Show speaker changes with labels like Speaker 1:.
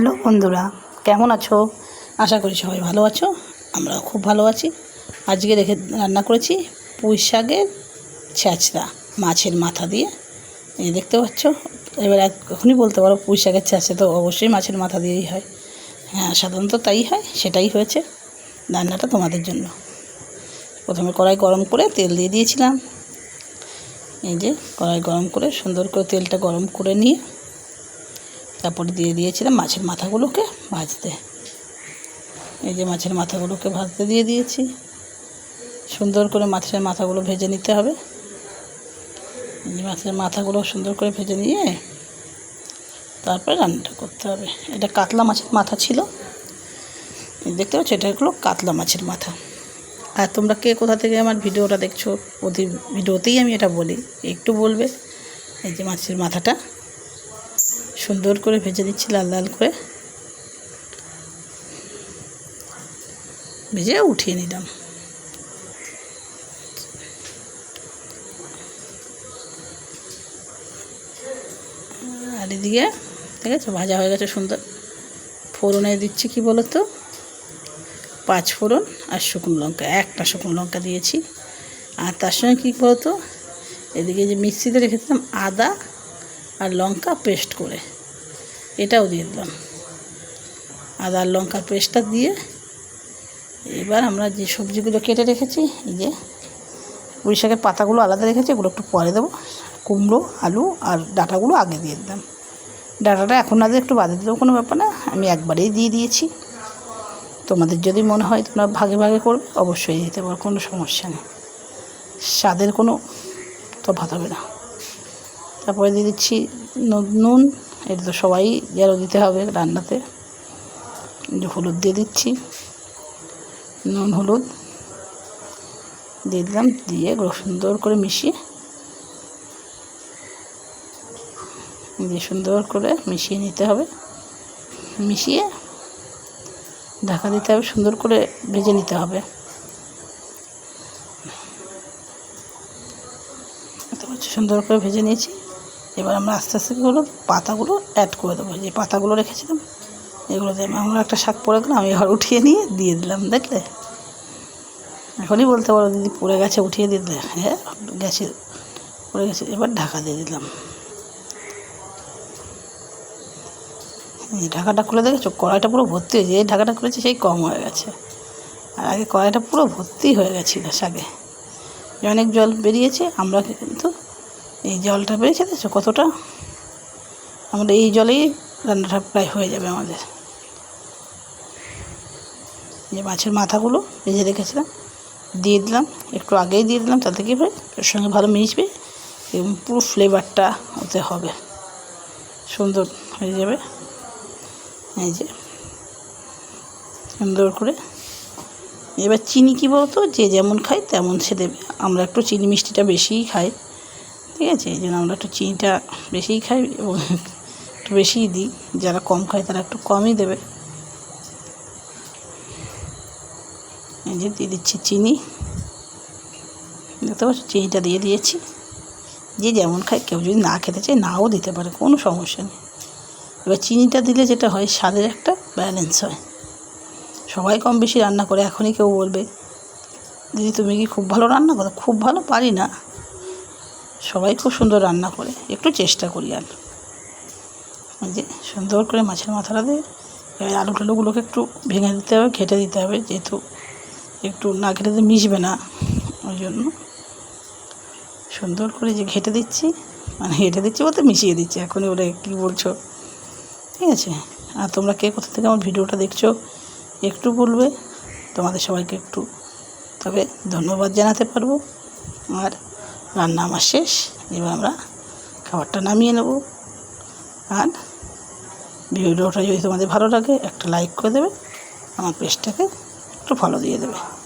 Speaker 1: Hello বন্ধুরা, কেমন আছো? আশা করি সবাই ভালো আছো আমরা খুব ভালো আছি। আজকে রেখে রান্না করেছি পুঁই শাকের ছ্যাঁচড়া মাছের মাথা দিয়ে। এই দেখতে পাচ্ছ? এবার এখনই বলতে পারো, পুঁই শাকের ছ্যাঁচড়া তো অবশ্যই মাছের মাথা দিয়েই হয়। হ্যাঁ সাধারণত তাই হয়, সেটাই হয়েছে রান্নাটা তোমাদের জন্য। প্রথমে কড়াই গরম করে তেল দিয়ে দিয়েছিলাম। এই যে কড়াই গরম করে সুন্দর করে তেলটা গরম করে নিয়ে তারপরে দিয়ে দিয়েছিলাম মাছের মাথাগুলোকে ভাজতে। এই যে মাছের মাথাগুলোকে ভাজতে দিয়ে দিয়েছি। সুন্দর করে মাছের মাথাগুলো ভেজে নিতে হবে। মাছের মাথাগুলো সুন্দর করে ভেজে নিয়ে তারপরে রান্নাটা করতে হবে। এটা কাতলা মাছের মাথা ছিল। দেখতে পাচ্ছ, এটা হলো কাতলা মাছের মাথা। আর তোমরা কে কোথা থেকে আমার ভিডিওটা দেখছ, প্রতি ভিডিওতেই আমি এটা বলি। একটু বলবে এই যে মাছের মাথাটা। সুন্দর করে ভেজে দিচ্ছি লাল লাল করে। ভেজে উঠিয়ে নিলাম। আর এদিকে ঠিক আছে ভাজা হয়ে গেছে সুন্দর। ফোড়নে দিচ্ছি কি বলো তো পাঁচ ফোড়ন আর শুকনো লঙ্কা, একটা শুকনো লঙ্কা দিয়েছি। আর তার সঙ্গে কী বলতো? এদিকে যে মিক্সিতে রেখেছিলাম আদা আর লঙ্কা পেস্ট করে। এটাও দিয়ে দিলাম। আদা লঙ্কার পেস্টটা দিয়ে এবার আমরা যে সবজিগুলো কেটে রেখেছি, এই যে পুঁই পাতাগুলো আলাদা রেখেছি, এগুলো একটু পরে দেবো। কুমড়ো, আলু আর ডাঁটাগুলো আগে দিয়ে দিলাম। ডাটাটা এখন না একটু বাদে দিলেও কোনো ব্যাপার না, আমি একবারেই দিয়ে দিয়েছি। তোমাদের যদি মনে হয় তোমরা ভাগে ভাগে করবে, অবশ্যই দিতে পারো, কোনো সমস্যা নেই। স্বাদের কোনো তফাৎ হবে না। তারপরে দিয়ে দিচ্ছি নুন এটা তো সবাই যেন দিতে হবে রান্নাতে। হলুদ দিয়ে দিচ্ছি। নুন, হলুদ দিয়ে দিলাম, দিয়ে সুন্দর করে মিশিয়ে দিয়ে সুন্দর করে মিশিয়ে নিতে হবে। মিশিয়ে ঢাকা দিতে হবে, সুন্দর করে ভেজে নিতে হবে। সুন্দর করে ভেজে নিয়েছি। এবার আমরা আস্তে আস্তে হলো পাতাগুলো অ্যাড করে দেবো। যে পাতাগুলো রেখেছিলাম, এগুলো দিয়ে আমরা একটা শাক পড়ে গেলাম, আমি এবার উঠিয়ে নিয়ে দিয়ে দিলাম, দেখলে? এখনই বলতে পারো দিদি, পড়ে গেছে, উঠিয়ে দিয়ে দিলে। হ্যাঁ গেছে, পড়ে গেছে, এবার ঢাকা দিয়ে দিলাম। এই ঢাকাটা খুলে দেখেছ? কড়াইটা পুরো ভর্তি হয়েছে। এই ঢাকাটা খুলেছে, সেই কম হয়ে গেছে। আর আগে কড়াইটা পুরো ভর্তি হয়ে গেছিল শাকে। অনেক জল বেরিয়েছে, আমরা কিন্তু এই জলটা বেরিয়েছে দেখছ কতটা? আমরা এই জলেই রান্নাটা প্রায় হয়ে যাবে আমাদের। যে মাছের মাথাগুলো ভেজে রেখেছিলাম, দিয়ে দিলাম, একটু আগেই দিয়ে দিলাম, তাতে কী হবে ওর সঙ্গে ভালো মিশবে এবং পুরো ফ্লেভারটা ওতে হবে। সুন্দর হয়ে যাবে। এই যে সুন্দর করে। এবার চিনি কী বলতো? যে যেমন খায় তেমন সে দেবে। আমরা একটু চিনি মিষ্টিটা বেশিই খাই। ঠিক আছে, এই জন্য আমরা একটু চিনিটা বেশিই খাই এবং একটু বেশিই দিই। যারা কম খায় তারা একটু কমই দেবে। এই যে দিয়ে দিচ্ছি চিনি। দেখতে পাচ্ছ, চিনিটা দিয়ে দিয়েছি। যে যেমন খায়, কেউ যদি না খেতে চায় নাও দিতে পারে, কোনো সমস্যা নেই। এবার চিনিটা দিলে যেটা হয়, স্বাদের একটা ব্যালেন্স হয়। সবাই কম বেশি রান্না করে, এখনই কেউ বলবে, দিদি তুমি কি খুব ভালো রান্না করো? খুব ভালো, পারি না। সবাই খুব সুন্দর রান্না করে, একটু চেষ্টা করি আর। যে সুন্দর করে মাছের মাথাটা দিয়ে এবার আলু টালুগুলোকে একটু ভেঙে দিতে হবে, ঘেটে দিতে হবে, যেহেতু একটু না ঘেটে দিলে মিশবে না, ওই জন্য। সুন্দর করে যে ঘেটে দিচ্ছি মানে ঘেটে দিচ্ছি বলতে মিশিয়ে দিচ্ছি, এখনই ওরা কী বলছো? ঠিক আছে? আর তোমরা কে কোথা থেকে আমার ভিডিওটা দেখছ, একটু বলবে, তোমাদের সবাইকে একটু। তবে ধন্যবাদ জানাতে পারব। আর রান্না আমার শেষ। এবার আমরা খাবারটা নামিয়ে নেব। আর ভিডিওটা যদি তোমাদের ভালো লাগে, একটা লাইক করে দেবে। আমার পেজটাকে একটু ফলো দিয়ে দেবে।